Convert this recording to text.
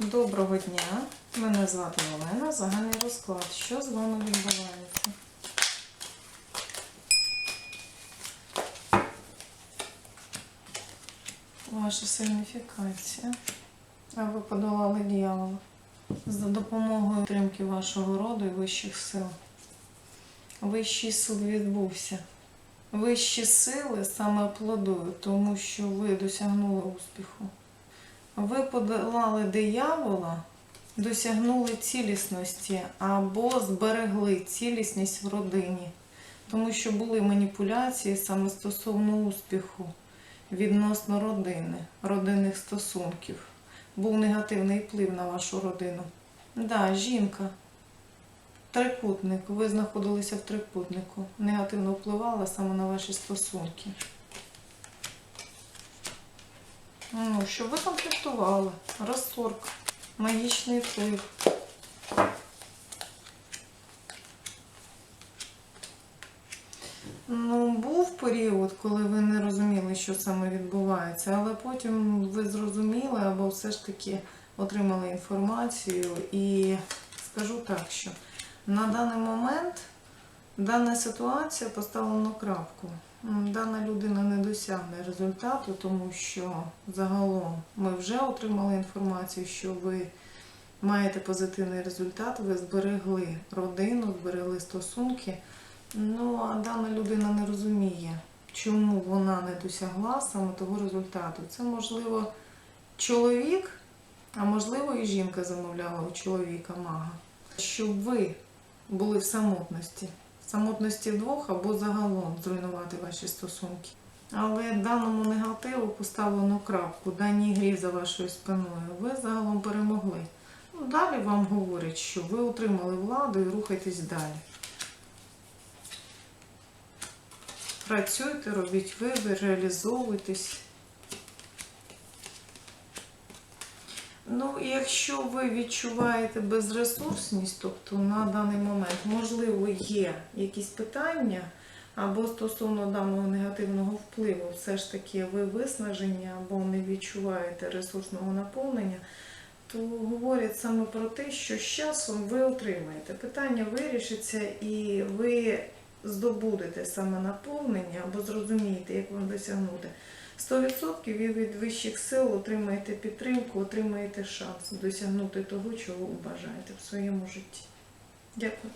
Доброго дня. Мене звати Олена. Загальний розклад. Що з вами відбувається? Ваша сигніфікація. А ви подолали дьявола за допомогою підтримки вашого роду і вищих сил. Вищий суд відбувся. Вищі сили саме аплодують, тому що ви досягнули успіху. Ви подолали диявола, досягнули цілісності або зберегли цілісність в родині, тому що були маніпуляції саме стосовно успіху відносно родини, родинних стосунків. Був негативний вплив на вашу родину. Да, жінка. Трикутник. Ви знаходилися в трикутнику. Негативно впливала саме на ваші стосунки. Ну, щоб ви конфліктували. Розторг. Магічний вплив. Ну, був період, коли ви не розуміли, що саме відбувається, але потім ви зрозуміли або все ж таки отримали інформацію. І скажу так, що на даний момент дана ситуація поставлена крапку. Дана людина не досягне результату, тому що загалом ми вже отримали інформацію, що ви маєте позитивний результат, ви зберегли родину, зберегли стосунки. Ну, а дана людина не розуміє, чому вона не досягла саме того результату. Це можливо чоловік, а можливо і жінка замовляла у чоловіка мага. Щоб ви були в самотності. Самотності двох або загалом зруйнувати ваші стосунки. Але даному негативу поставлено крапку, даній грі за вашою спиною. Ви загалом перемогли. Ну, далі вам говорять, що ви отримали владу і рухайтесь далі. Працюйте, робіть вибір, реалізовуйтесь. Ну, якщо ви відчуваєте безресурсність, тобто на даний момент, можливо, є якісь питання, або стосовно даного негативного впливу, все ж таки ви виснажені або не відчуваєте ресурсного наповнення, то говорять саме про те, що з часом ви отримаєте. Питання вирішиться і ви здобудете саме наповнення або зрозумієте, як вам досягнути. 100% ви від вищих сил отримаєте підтримку, отримаєте шанс досягнути того, чого ви бажаєте в своєму житті. Дякую.